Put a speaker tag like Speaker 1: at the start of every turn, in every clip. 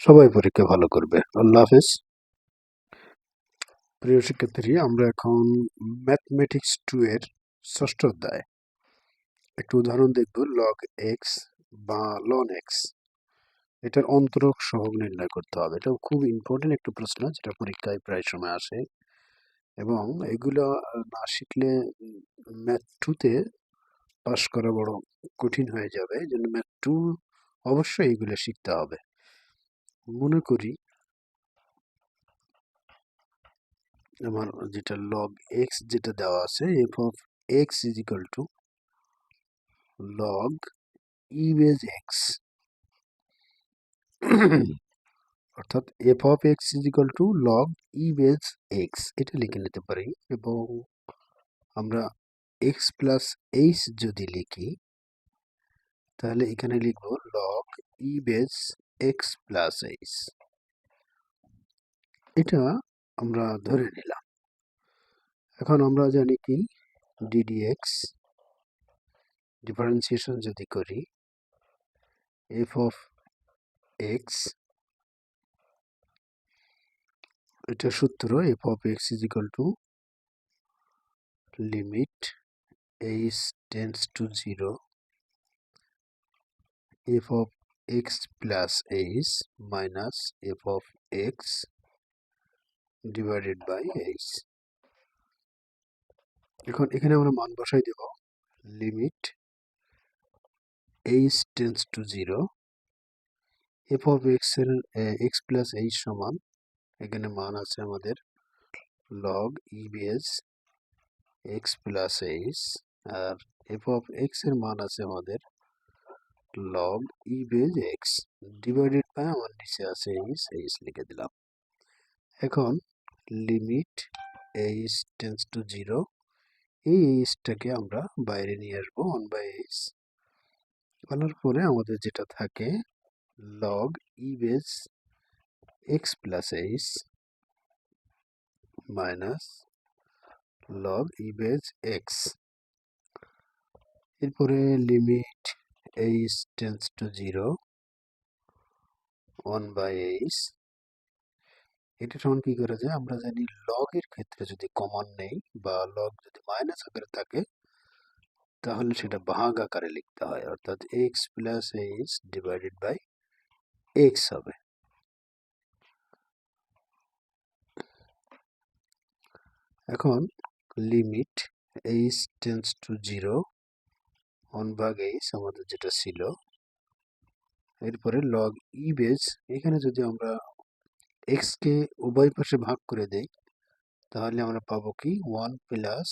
Speaker 1: সবাই পরীক্ষা ভালো করবে। আল্লাহ হাফেজ। প্রিয় শিক্ষার্থী, আমরা এখন ম্যাথমেটিক্স টু এর ষষ্ঠ অধ্যায়। একটু উদাহরণ দেখব লগ এক্স বা লন এক্স এটার অন্তরক সহগ নির্ণয় করতে হবে। এটা খুব ইম্পর্টেন্ট একটা প্রশ্ন, যেটা পরীক্ষায় প্রায় সময় আসে। এবং এগুলো না শিখলে ম্যাথ টুতে পাস করা বড় কঠিন হয়ে যাবে। এই জন্য ম্যাথ টু অবশ্যই এগুলো শিখতে হবে। মনে করি আমার যেটা লগ এক্স যেটা দেওয়া আছে F of X is equal to log E base X অর্থাৎ F of X is equal to log E base X এটা লিখে নিতে পারি। এবং আমরা এক্স প্লাস এইচ যদি লিখি, তাহলে এখানে লিখব log E base X plus H এটা আমরা ধরে নিলাম। এখন আমরা জানি কি? ডিডিএক্স ডিফারেন্সিয়েশন যদি করি এফ অফ এক্স এটা সূত্র F of X is equal to limit H tends to zero F of X plus H minus F of X divided by H এখন এখানে আমরা মান বসাই দেব। Limit H tends to zero F of এক্সের X plus H সমান, এখানে মান আছে আমাদের log E base X plus H R F of এক্সের মান আছে আমাদের log E base X divided by আমার নিচে আছে এইচ এইচ লিখে দিলাম। এখন limit H tends to zero এই এইচটাকে আমরা বাইরে নিয়ে আসব ওয়ান বাই এইচ আনার পরে আমাদের যেটা থাকে log E base X plus H minus log E base X এরপরে limit H tends to zero one by H এটা সমান কি করা যায়? আমরা জানি লগ এর ক্ষেত্রে যদি কমন নেই বা লগ যদি মাইনাস আকারে থাকে, তাহলে সেটা ভাগ আকারে লিখতে হয়। অর্থাৎ X plus H divided by X হবে। এখন limit H tends to zero one ভাগ এইচ আমাদের যেটা ছিল। এরপরে লগ ই বেজ এখানে যদি আমরা এক্সকে উভয় পাশে ভাগ করে দেই, তাহলে আমরা পাবো কি? One plus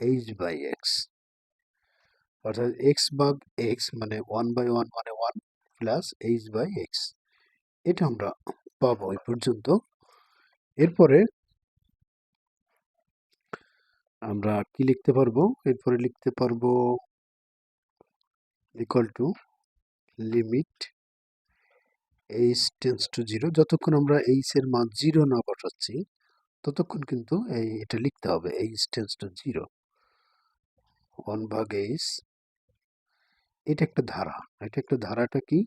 Speaker 1: H by X অর্থাৎ এক্স ভাগ এক্স মানে ওয়ান বাই ওয়ান মানে one plus H by X এটা আমরা পাবো এই পর্যন্ত। এরপরে আমরা কি লিখতে পারব? এরপরে লিখতে পারব equal to limit H tends to zero যতক্ষণ আমরা এইচ এর মান জিরো না বসাচ্ছি ততক্ষণ কিন্তু এই এটা লিখতে হবে H tends to zero one ভাগ এইচ এটা একটা ধারা। এটা একটা ধারাটা কি?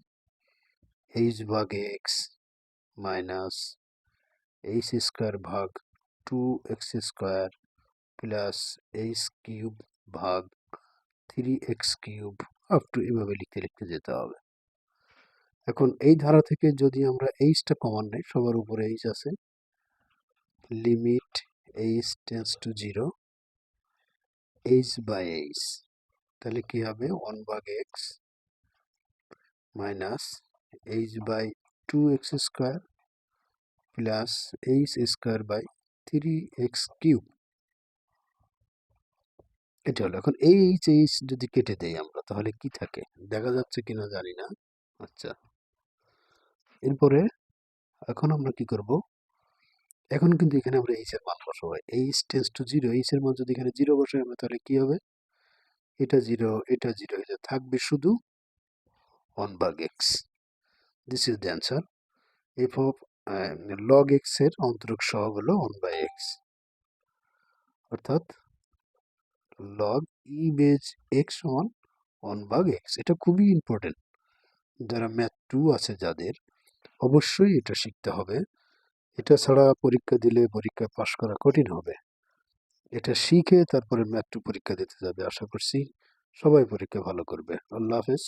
Speaker 1: এইচ ভাগ এক্স মাইনাস এইচ স্কোয়ার ভাগ two X square plus H cube ভাগ three X cube up to এভাবে লিখতে লিখতে যেতে হবে। এখন এই ধারা থেকে যদি আমরা এইচটা কমান নেই, সবার উপরে এইচ আছে limit H tends to zero H by H তাহলে কি হবে? ওয়ান ভাগ X minus H by two X square plus H square by three X cube এটা হলো। এখন এই এইচ এইচ যদি কেটে দেই আমরা, তাহলে কি থাকে? দেখা যাচ্ছে কিনা জানি না। আচ্ছা। এরপরে এখন আমরা কি করব? এখন কিন্তু এখানে আমরা এইচ এর মান বসাবো। H tends to zero H এর মান যদি এখানে জিরো বসাই আমরা, তাহলে কি হবে? এটা জিরো এটা জিরো যাবে থাকবে শুধু one bug X this is the answer F of log এক্সের অন্তরক সহগ হলো ওয়ান বাই এক্স অর্থাৎ লগ ই বেজ এক্স সমান ওয়ান বাগ এক্স এটা খুবই ইম্পর্টেন্ট যারা ম্যাথ টু আছে যাদের, অবশ্যই এটা শিখতে হবে। এটা ছাড়া পরীক্ষা দিলে পরীক্ষা পাশ করা কঠিন হবে। এটা শিখে তারপরে ম্যাথ টু পরীক্ষা দিতে যাবে, আশা করছি। সবাই পরীক্ষা ভালো করবে। আল্লাহ হাফেজ।